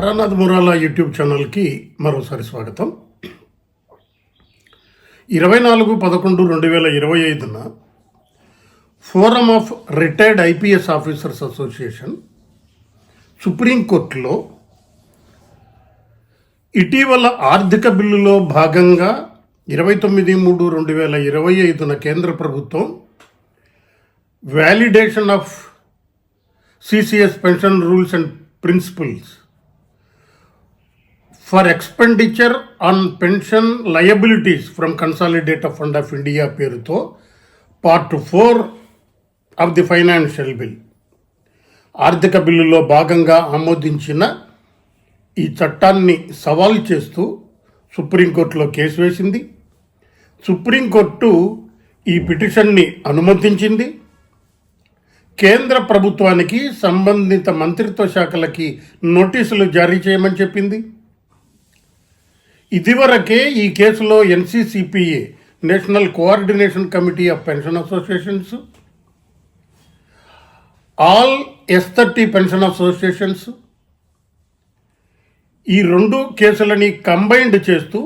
Taranath మురాలా YouTube ఛానల్కి మరోసారి స్వాగతం. ఇరవై నాలుగు పదకొండు రెండు వేల ఇరవై ఐదున forum of retired IPS officers association సుప్రీంకోర్టులో ఇటీవల ఆర్థిక బిల్లులో భాగంగా ఇరవై తొమ్మిది మూడు రెండు వేల ఇరవై ఐదున కేంద్ర ప్రభుత్వం validation of CCS pension rules and principles for expenditure on pension liabilities from consolidate fund of India పేరుతో part four of the financial bill. ఆర్థిక బిల్లులో భాగంగా ఆమోదించిన ఈ చట్టాన్ని సవాల్ చేస్తూ సుప్రీంకోర్టులో కేసు వేసింది. సుప్రీంకోర్టు ఈ పిటిషన్ని అనుమతించింది. కేంద్ర ప్రభుత్వానికి సంబంధిత మంత్రిత్వ శాఖలకి నోటీసులు జారీ చేయమని చెప్పింది. ఇదివరకే ఈ కేసులో NCCPA national coordination committee of pension associations all S thirty pension associations ఈ రెండు కేసులని కంబైన్డ్ చేస్తూ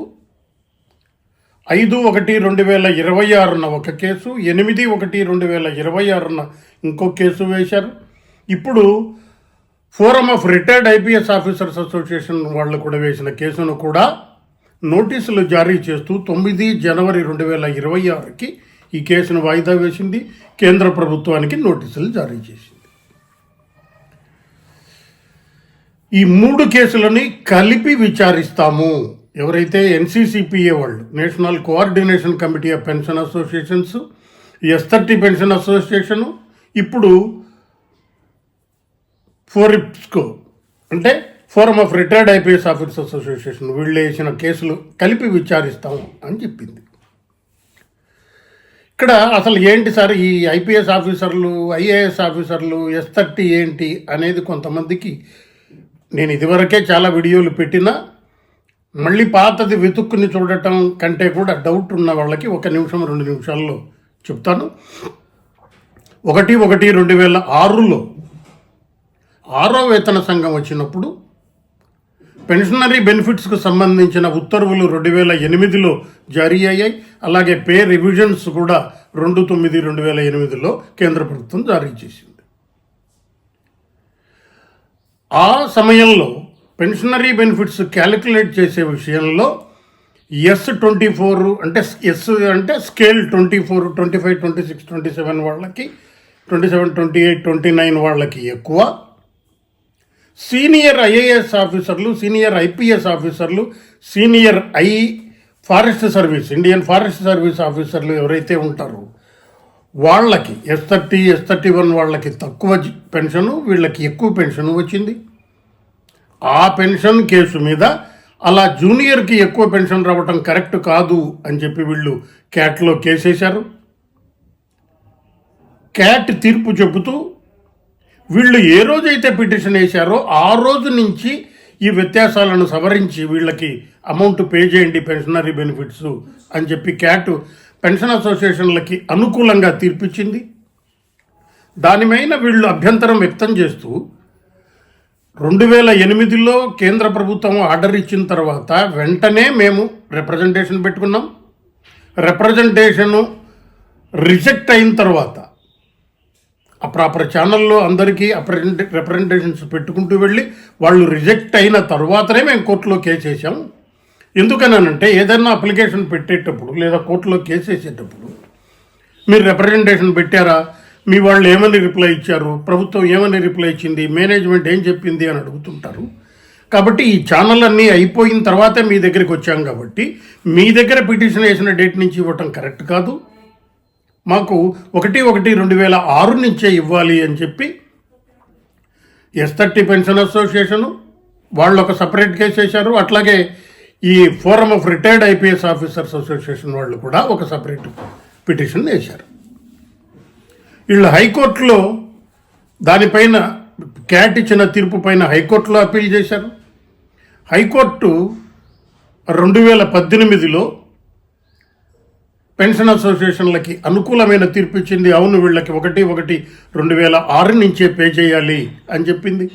ఐదు ఒకటి రెండు వేల ఇరవై ఆరున ఒక కేసు ఎనిమిది ఒకటి రెండు వేల ఇరవై ఆరున ఇంకో కేసు వేశారు. ఇప్పుడు forum of retired IPS officers association వాళ్ళు కూడా వేసిన కేసును కూడా నోటీసులు జారీ చేస్తూ తొమ్మిది జనవరి రెండు వేల ఇరవై ఆరుకి ఈ కేసును వాయిదా వేసింది. కేంద్ర ప్రభుత్వానికి నోటీసులు జారీ చేసింది. ఈ మూడు కేసులని కలిపి విచారిస్తాము. ఎవరైతే ఎన్సీసీపీఏ వాళ్ళు national coordination committee of pension associations S thirty pension association ఇప్పుడు ఫోరిప్స్కో అంటే forum of retired IPS officers association వీళ్ళు వేసిన కేసులు కలిపి విచారిస్తాం అని చెప్పింది. ఇక్కడ అసలు ఏంటి సార్ ఈ ఐపీఎస్ ఆఫీసర్లు ఐఏఎస్ ఆఫీసర్లు ఎస్ థర్టీ ఏంటి అనేది కొంతమందికి నేను ఇదివరకే చాలా వీడియోలు పెట్టినా మళ్ళీ పాతది వెతుక్కుని చూడటం కంటే కూడా డౌట్ ఉన్న వాళ్ళకి ఒక నిమిషం రెండు నిమిషాల్లో చెప్తాను. ఒకటి ఒకటి రెండు వేల ఆరులో ఆరో వేతన సంఘం వచ్చినప్పుడు పెన్షనరీ బెనిఫిట్స్కు సంబంధించిన ఉత్తర్వులు రెండు వేల ఎనిమిదిలో జారీ అయ్యాయి. అలాగే పే రివిజన్స్ కూడా రెండు తొమ్మిది రెండు వేల ఎనిమిదిలో కేంద్ర ప్రభుత్వం జారీ చేసింది. ఆ సమయంలో పెన్షనరీ బెనిఫిట్స్ క్యాలిక్యులేట్ చేసే విషయంలో ఎస్ ట్వంటీ ఫోర్ అంటే ఎస్ అంటే scale twenty four twenty five twenty six twenty seven వాళ్ళకి twenty seven twenty eight twenty nine వాళ్ళకి ఎక్కువ. సీనియర్ ఐఏఎస్ ఆఫీసర్లు సీనియర్ ఐపీఎస్ ఆఫీసర్లు senior I forest service Indian forest service ఆఫీసర్లు ఎవరైతే ఉంటారో వాళ్ళకి S thirty S thirty one వాళ్ళకి తక్కువ పెన్షను వీళ్ళకి ఎక్కువ పెన్షన్ వచ్చింది. ఆ పెన్షన్ కేసు మీద అలా జూనియర్కి ఎక్కువ పెన్షన్ రావటం కరెక్ట్ కాదు అని చెప్పి వీళ్ళు క్యాట్లో కేసేశారు. క్యాట్ తీర్పు చెబుతూ వీళ్ళు ఏ రోజైతే పిటిషన్ వేశారో ఆ రోజు నుంచి ఈ వ్యత్యాసాలను సవరించి వీళ్ళకి అమౌంట్ పే చేయండి పెన్షనరీ బెనిఫిట్స్ అని చెప్పి క్యాట్ పెన్షన్ అసోసియేషన్లకి అనుకూలంగా తీర్పిచ్చింది. దానిమైన వీళ్ళు అభ్యంతరం వ్యక్తం చేస్తూ రెండు వేల ఎనిమిదిలో కేంద్ర ప్రభుత్వం ఆర్డర్ ఇచ్చిన తర్వాత వెంటనే మేము రిప్రజెంటేషన్ పెట్టుకున్నాం. రిప్రజెంటేషను రిజెక్ట్ అయిన తర్వాత ప్రాపర్ ఛానల్లో అందరికీ అప్రజెంటే రిప్రజెంటేషన్స్ పెట్టుకుంటూ వెళ్ళి వాళ్ళు రిజెక్ట్ అయిన తర్వాతనే మేము కోర్టులో కేసు వేసాం ఎందుకనంటే ఏదైనా అప్లికేషన్ పెట్టేటప్పుడు లేదా కోర్టులో కేసు వేసేటప్పుడు మీరు రిప్రజెంటేషన్ పెట్టారా? మీ వాళ్ళు ఏమని రిప్లై ఇచ్చారు? ప్రభుత్వం ఏమని రిప్లై ఇచ్చింది? మేనేజ్మెంట్ ఏం చెప్పింది అని అడుగుతుంటారు. కాబట్టి ఈ ఛానల్ అన్నీ అయిపోయిన తర్వాతే మీ దగ్గరికి వచ్చాం కాబట్టి మీ దగ్గర పిటిషన్ వేసిన డేట్ నుంచి ఇవ్వటం కరెక్ట్ కాదు. మాకు ఒకటి ఒకటి రెండు వేల ఆరు నుంచే ఇవ్వాలి అని చెప్పి ఎస్ థర్టీ పెన్షన్ అసోసియేషను వాళ్ళు ఒక సపరేట్ కేసు వేశారు. అట్లాగే ఈ forum of retired IPS officers association వాళ్ళు కూడా ఒక సపరేట్ పిటిషన్ వేశారు. వీళ్ళు హైకోర్టులో దానిపైన క్యాట్ ఇచ్చిన తీర్పు పైన హైకోర్టులో అప్పీల్ చేశారు. హైకోర్టు రెండు వేల పద్దెనిమిదిలో పెన్షన్ అసోసియేషన్లకి అనుకూలమైన తీర్పు ఇచ్చింది. అవును వీళ్ళకి ఒకటి ఒకటి రెండు వేల ఆరు నుంచే పే చేయాలి అని చెప్పింది.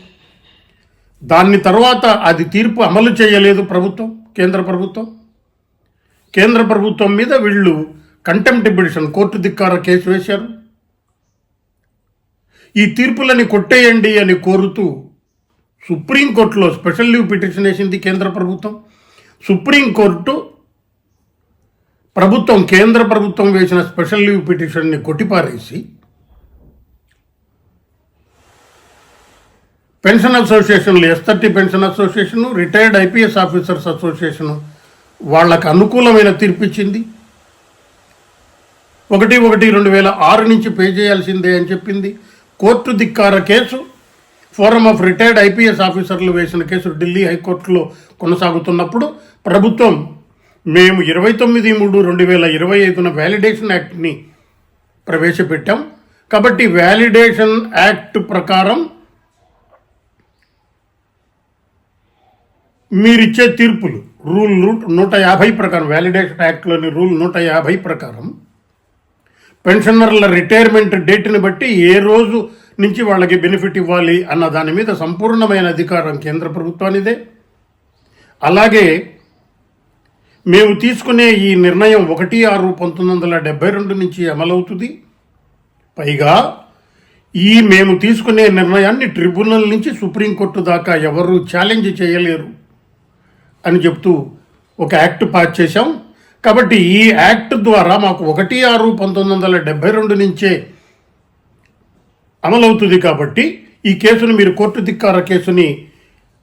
దాన్ని తర్వాత అది తీర్పు అమలు చేయలేదు ప్రభుత్వం కేంద్ర ప్రభుత్వం. కేంద్ర ప్రభుత్వం మీద వీళ్ళు కంటెంప్ట్ పిటిషన్ కోర్టు ధిక్కార కేసు వేశారు. ఈ తీర్పులని కొట్టేయండి అని కోరుతూ సుప్రీంకోర్టులో స్పెషల్ లీవ్ పిటిషన్ వేసింది కేంద్ర ప్రభుత్వం. సుప్రీంకోర్టు ప్రభుత్వం కేంద్ర ప్రభుత్వం వేసిన స్పెషల్ లీవ్ పిటిషన్ని కొట్టిపారేసి pension అసోసియేషన్లు S thirty pension association retired IPS officers association వాళ్ళకు అనుకూలమైన తీర్పు ఇచ్చింది ఒకటి ఒకటి రెండు వేల ఆరు నుంచి పే చేయాల్సిందే అని చెప్పింది. Court ధిక్కార case forum of retired IPS ఆఫీసర్లు వేసిన కేసు ఢిల్లీ హైకోర్టులో కొనసాగుతున్నప్పుడు ప్రభుత్వం మేము ఇరవై తొమ్మిది మూడు రెండు వేల ఇరవై ఐదున వ్యాలిడేషన్ యాక్ట్ని ప్రవేశపెట్టాం. కాబట్టి వ్యాలిడేషన్ యాక్ట్ ప్రకారం మీరిచ్చే తీర్పులు రూల్ నూట నూట యాభై ప్రకారం వ్యాలిడేషన్ యాక్ట్లోని రూల్ నూట యాభై ప్రకారం పెన్షనర్ల రిటైర్మెంట్ డేట్ని బట్టి ఏ రోజు నుంచి వాళ్ళకి బెనిఫిట్ ఇవ్వాలి అన్న దాని మీద సంపూర్ణమైన అధికారం కేంద్ర ప్రభుత్వానిదే. అలాగే మేము తీసుకునే ఈ నిర్ణయం ఒకటి ఆరు పంతొమ్మిది వందల డెబ్బై రెండు నుంచి అమలవుతుంది. పైగా ఈ మేము తీసుకునే నిర్ణయాన్ని ట్రిబ్యునల్ నుంచి సుప్రీంకోర్టు దాకా ఎవరు ఛాలెంజ్ చేయలేరు అని చెప్తూ ఒక యాక్ట్ పాస్ చేశాం. కాబట్టి ఈ యాక్ట్ ద్వారా మాకు ఒకటి ఆరు పంతొమ్మిది వందల డెబ్బై రెండు నుంచే అమలవుతుంది కాబట్టి ఈ కేసును మీరు కోర్టు ధిక్కార కేసుని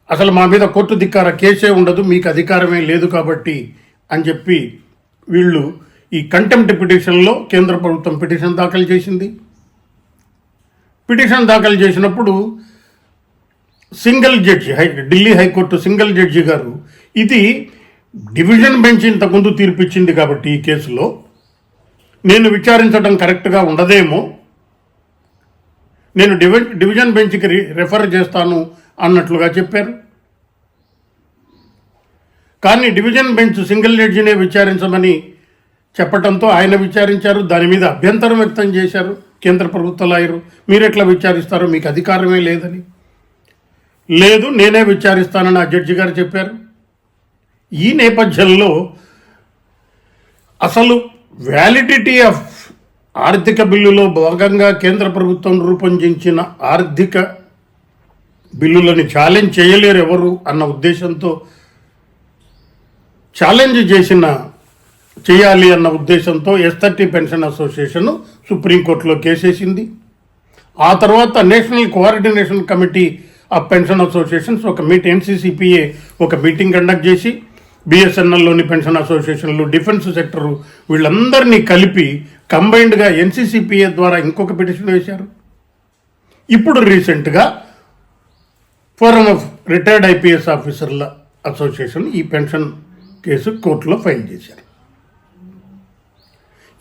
అసలు మా మీద కోర్టు ధిక్కార కేసే ఉండదు మీకు అధికారమే లేదు కాబట్టి అని చెప్పి వీళ్ళు ఈ కంటెంప్ట్ పిటిషన్లో కేంద్ర ప్రభుత్వం పిటిషన్ దాఖలు చేసింది. పిటిషన్ దాఖలు చేసినప్పుడు single judge high Delhi high court single judge గారు ఇది డివిజన్ బెంచ్ ఇంతకుముందు తీర్పిచ్చింది కాబట్టి ఈ కేసులో. నేను విచారించడం కరెక్ట్గా ఉండదేమో. నేను డివి డివిజన్ బెంచ్కి రి- రెఫర్ చేస్తాను అన్నట్లుగా చెప్పారు. కానీ డివిజన్ బెంచ్ సింగిల్ జడ్జినే విచారించమని చెప్పడంతో ఆయన విచారించారు. దాని మీద అభ్యంతరం వ్యక్తం చేశారు కేంద్ర ప్రభుత్వ లాయరు. మీరెట్లా విచారిస్తారు మీకు అధికారమే లేదని. లేదు నేనే విచారిస్తానని ఆ జడ్జి గారు చెప్పారు. ఈ నేపథ్యంలో అసలు వ్యాలిడిటీ ఆఫ్ ఆర్థిక బిల్లులో భాగంగా కేంద్ర ప్రభుత్వం రూపొందించిన ఆర్థిక బిల్లులను ఛాలెంజ్ చేయలేరు ఎవరు అన్న ఉద్దేశంతో ఛాలెంజ్ చేసిన చేయాలి అన్న ఉద్దేశంతో ఎస్ థర్టీ పెన్షన్ అసోసియేషన్ సుప్రీంకోర్టులో కేసేసింది. ఆ తర్వాత national coordination committee of pension associations ఒక మీట్ ఎన్సీసీపీఏ ఒక మీటింగ్ కండక్ట్ చేసి బిఎస్ఎన్ఎల్లోని పెన్షన్ అసోసియేషన్లు డిఫెన్స్ సెక్టరు వీళ్ళందరినీ కలిపి కంబైన్డ్గా ఎన్సీసీపీఏ ద్వారా ఇంకొక పిటిషన్ వేశారు. ఇప్పుడు రీసెంట్గా ఫోరం ఆఫ్ రిటైర్డ్ ఐపీఎస్ ఆఫీసర్ల అసోసియేషన్ ఈ పెన్షన్ కేసు కోర్టులో ఫైల్ చేశారు.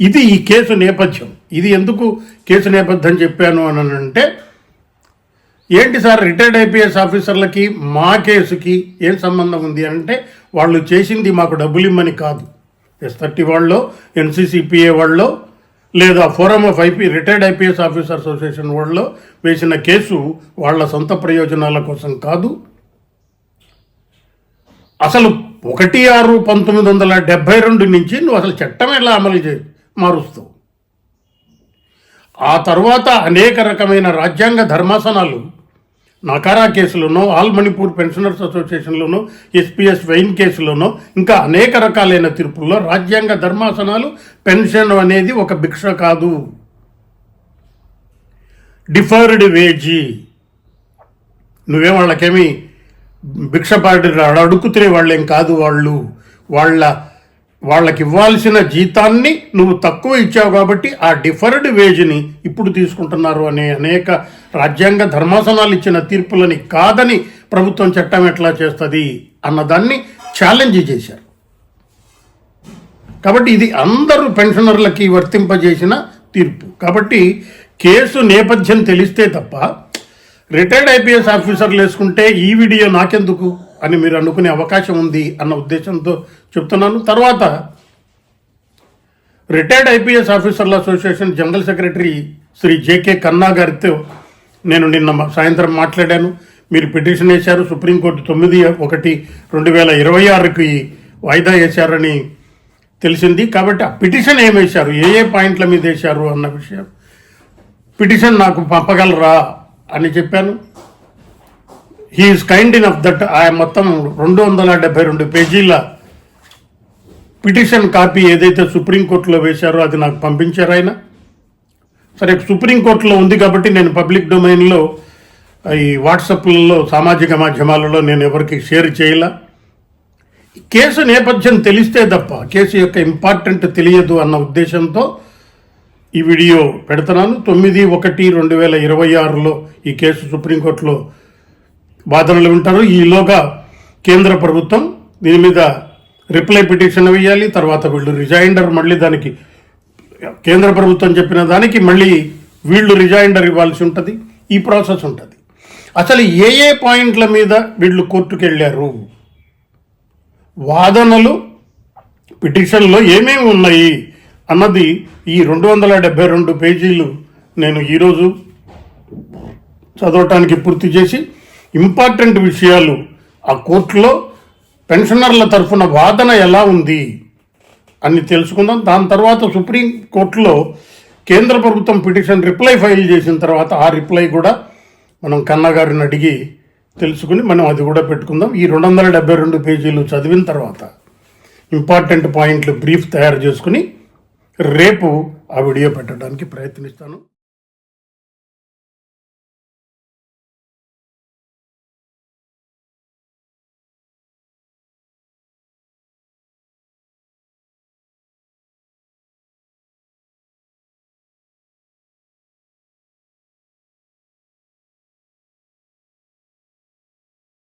ఇది ఈ కేసు నేపథ్యం. ఇది ఎందుకు కేసు నేపథ్యం చెప్పాను అని అంటే ఏంటి సార్ రిటైర్డ్ ఐపీఎస్ ఆఫీసర్లకి మా కేసుకి ఏం సంబంధం ఉంది అంటే వాళ్ళు చేసింది మాకు డబ్బులు ఇమ్మని కాదు. ఎస్ థర్టీ వాళ్ళలో ఎన్సీసీపీఏ వాళ్ళలో లేదా forum of I P retired IPS officer association వాళ్ళలో వేసిన కేసు వాళ్ళ సొంత ప్రయోజనాల కోసం కాదు. అసలు ఒకటి ఆరు పంతొమ్మిది వందల డెబ్బై రెండు నుంచి నువ్వు అసలు చట్టం ఎలా అమలు చే మారుస్తావు? ఆ తర్వాత అనేక రకమైన రాజ్యాంగ ధర్మాసనాలు నకారా కేసులోనో ఆల్ మణిపూర్ పెన్షనర్స్ అసోసియేషన్లోనో ఎస్పీఎస్ వైన్ కేసులోనో ఇంకా అనేక రకాలైన తీర్పుల్లో రాజ్యాంగ ధర్మాసనాలు పెన్షన్ అనేది ఒక భిక్ష కాదు. Deferred wage. నువ్వే వాళ్ళకేమి భిక్షపాటి వాళ్ళు వాళ్ళేం కాదు వాళ్ళు. వాళ్ళ వాళ్ళకి ఇవ్వాల్సిన జీతాన్ని నువ్వు తక్కువ ఇచ్చావు కాబట్టి ఆ డిఫర్డ్ వేజ్ని ఇప్పుడు తీసుకుంటున్నారు అనే అనేక రాజ్యాంగ ధర్మాసనాలు ఇచ్చిన తీర్పులని కాదని ప్రభుత్వం చట్టం ఎట్లా చేస్తుంది అన్నదాన్ని ఛాలెంజ్ చేశారు. కాబట్టి ఇది అందరూ పెన్షనర్లకి వర్తింపజేసిన తీర్పు. కాబట్టి కేసు నేపథ్యం తెలిస్తే తప్ప రిటైర్డ్ ఐపీఎస్ ఆఫీసర్లు వేసుకుంటే ఈ వీడియో నాకెందుకు అని మీరు అనుకునే అవకాశం ఉంది అన్న ఉద్దేశంతో చెప్తున్నాను. తర్వాత రిటైర్డ్ ఐపీఎస్ ఆఫీసర్ల association general secretary Shri J K Khanna గారితో నేను నిన్న సాయంత్రం మాట్లాడాను. మీరు పిటిషన్ వేశారు. సుప్రీంకోర్టు తొమ్మిది ఒకటి రెండు వేల ఇరవై ఆరుకి వాయిదా వేశారని తెలిసింది. కాబట్టి ఆ పిటిషన్ ఏం వేశారు? ఏ ఏ పాయింట్ల మీద వేశారు? అన్న విషయం. పిటిషన్ నాకు పంపగలరా? అని చెప్పాను. He is kind in of that ఆయన మొత్తం రెండు వందల డెబ్బై రెండు పేజీల పిటిషన్ కాపీ ఏదైతే సుప్రీంకోర్టులో వేశారో అది నాకు పంపించారు ఆయన. సరే సుప్రీంకోర్టులో ఉంది కాబట్టి నేను పబ్లిక్ డొమైన్లో ఈ వాట్సాప్లలో సామాజిక మాధ్యమాలలో నేను ఎవరికి షేర్ చేయలా. కేసు నేపథ్యం తెలిస్తే తప్ప కేసు యొక్క ఇంపార్టెంట్ తెలియదు అన్న ఉద్దేశంతో ఈ వీడియో పెడుతున్నాను. తొమ్మిది ఒకటి రెండు వేల ఇరవై ఆరులో ఈ కేసు సుప్రీంకోర్టులో వాదనలు వింటారు. ఈలోగా కేంద్ర ప్రభుత్వం దీని మీద రిప్లై పిటిషన్ వేయాలి. తర్వాత వీళ్ళు రిజైండర్ మళ్ళీ దానికి కేంద్ర ప్రభుత్వం చెప్పిన దానికి మళ్ళీ వీళ్ళు రిజైండర్ ఇవ్వాల్సి ఉంటుంది. ఈ ప్రాసెస్ ఉంటుంది. అసలు ఏ ఏ పాయింట్ల మీద వీళ్ళు కోర్టుకు వెళ్ళారు వాదనలు పిటిషన్లో ఏమేమి ఉన్నాయి? అన్నది ఈ రెండు వందల డెబ్బై రెండు పేజీలు నేను ఈరోజు చదవటానికి పూర్తి చేసి ఇంపార్టెంట్ విషయాలు ఆ కోర్టులో పెన్షనర్ల తరఫున వాదన ఎలా ఉంది అని తెలుసుకుందాం. దాని తర్వాత సుప్రీం కోర్టులో కేంద్ర ప్రభుత్వం పిటిషన్ రిప్లై ఫైల్ చేసిన తర్వాత ఆ రిప్లై కూడా మనం కన్నగారిని అడిగి తెలుసుకుని మనం అది కూడా పెట్టుకుందాం. ఈ రెండు వందల డెబ్బై రెండు పేజీలు చదివిన తర్వాత ఇంపార్టెంట్ పాయింట్లు బ్రీఫ్ తయారు చేసుకుని రేపు ఆ వీడియో పెట్టడానికి ప్రయత్నిస్తాను.